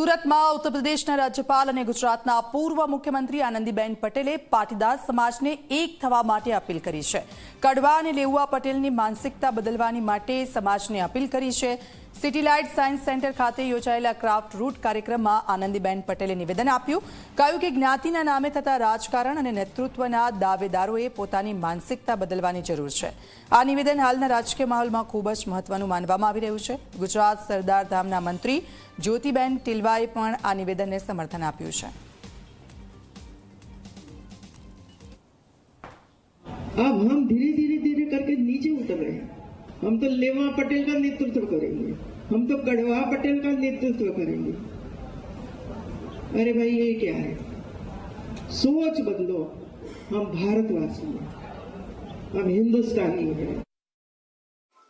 સુરતમાં ઉત્તરપ્રદેશના રાજ્યપાલ અને ગુજરાતના પૂર્વ મુખ્યમંત્રી આનંદીબેન પટેલે પાટીદાર સમાજને એક થવા માટે અપીલ કરી છે. કડવા અને લેઉવા પટેલની માનસિકતા બદલવાની માટે સમાજને અપીલ કરી છે. સિટી લાઇટ સાયન્સ સેન્ટર ખાતે યોજાયેલા ક્રાફ્ટ રૂટ કાર્યક્રમમાં આનંદીબેન પટેલે નિવેદન આપ્યું કહ્યું કે જ્ઞાતિના નામે થતા રાજકારણ અને નેતૃત્વના દાવેદારોએ પોતાની માનસિકતા બદલવાની જરૂર છે આ નિવેદન હાલના રાજકીય માહોલમાં ખૂબ જ મહત્વનું માનવામાં આવી રહ્યું છે ગુજરાત સરદાર ધામના મંત્રી જ્યોતિબેન ટિલવાએ પણ આ નિવેદનને સમર્થન આપ્યું છે अब हम धीरे धीरे धीरे करके नीचे उतर रहे हैं हम तो लेवा पटेल का नेतृत्व करेंगे हम तो गढ़वा पटेल का नेतृत्व करेंगे अरे भाई ये क्या है सोच बदलो हम भारतवासी हैं हम हिंदुस्तानी हैं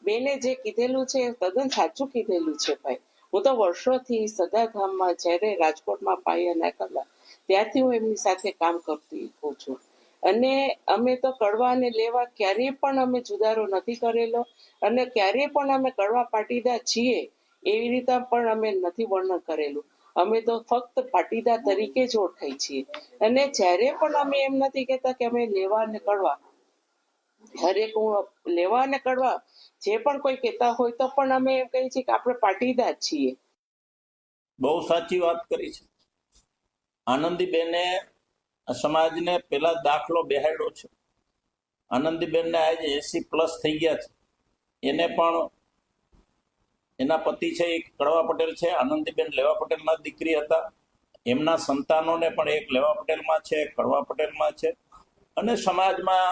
બેને જે કીધેલું છે એ તદ્દન સાચું કીધેલું છે ભાઈ હું તો વર્ષોથી સદાધામમાં જ્યારે રાજકોટમાં પાયા નાખેલા ત્યારથી હું એમની સાથે કામ કરતી હોઉં છું અને અમે તો કડવા અને લેવા ક્યારેય પણ અમે જુદારો નથી કરેલો અને ક્યારેય પણ અમે કડવા પાટીદાર છીએ એવી રીતે પણ અમે નથી વર્ણન કરેલું. અમે તો ફક્ત પાટીદાર તરીકે જ ઓળખાય છીએ. અને જ્યારે પણ અમે એમ નથી કહેતા કે અમે લેવા અને કડવા, હરેક લેવા અને કડવા, જે પણ કોઈ કહેતા હોય તો પણ અમે એમ કહીએ છીએ કે આપણે પાટીદાર છીએ. બહુ સાચી વાત કરી છે. આનંદીબેને સમાજને પેલા દાખલો બેહાડ્યો છે. આનંદીબેનને આજે એસી પ્લસ થઈ ગયા છે. એને પણ એના પતિ છે એક કડવા પટેલ છે, આનંદીબેન લેવા પટેલના દીકરી હતા. એમના સંતાનોને પણ એક લેવા પટેલમાં છે, કડવા પટેલમાં છે. અને સમાજમાં